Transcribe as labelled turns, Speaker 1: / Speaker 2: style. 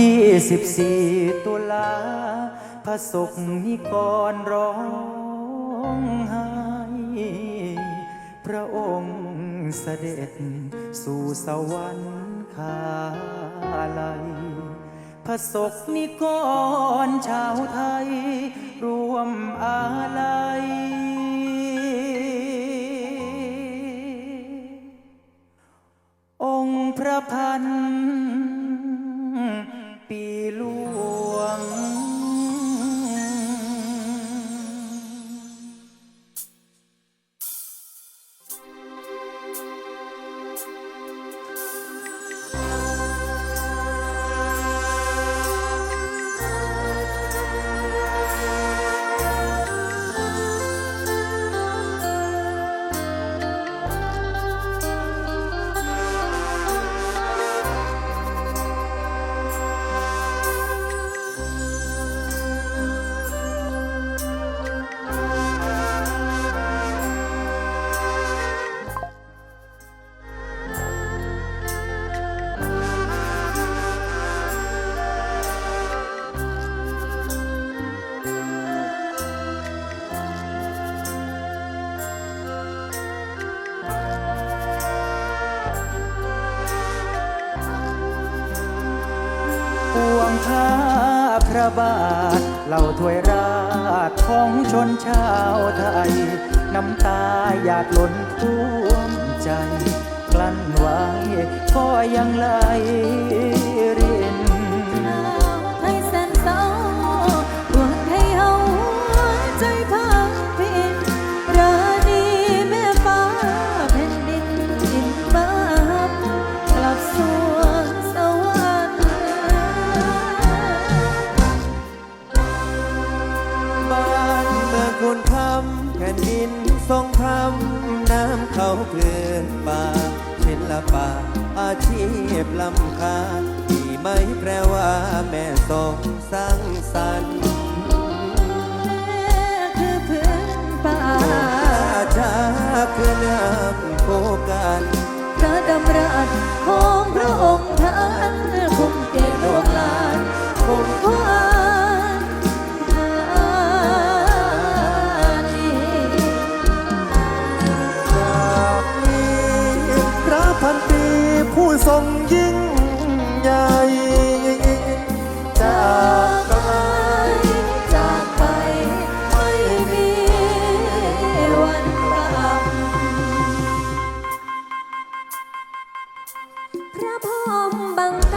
Speaker 1: 24 ตุลาพระศกนิกรร้องไห้พระองค์เสด็จสู่สวรรค์คาลัยพระศกนิกรชาวไทย รวมอาลัย องค์พระพัน ผ้าพระบาทเหล่าถวยราชของชนชาวไทย น้ำตาหยาดล้นท่วมใจ กลั้นไว้ก็ยังไหล
Speaker 2: บ้า
Speaker 3: นเมื่อคุณคำแผ่นดินทรงทำน้ำเขาเกลื่อนป่าศิลปะอาชีพลำคาที่ไม่แปลว่าแม่ทรงสร้างสรรค์
Speaker 2: แม่คือพื้นป่า
Speaker 3: ราชาคือน้ำโคกัน
Speaker 2: พระดำรัสของพระองค์ พอมบัง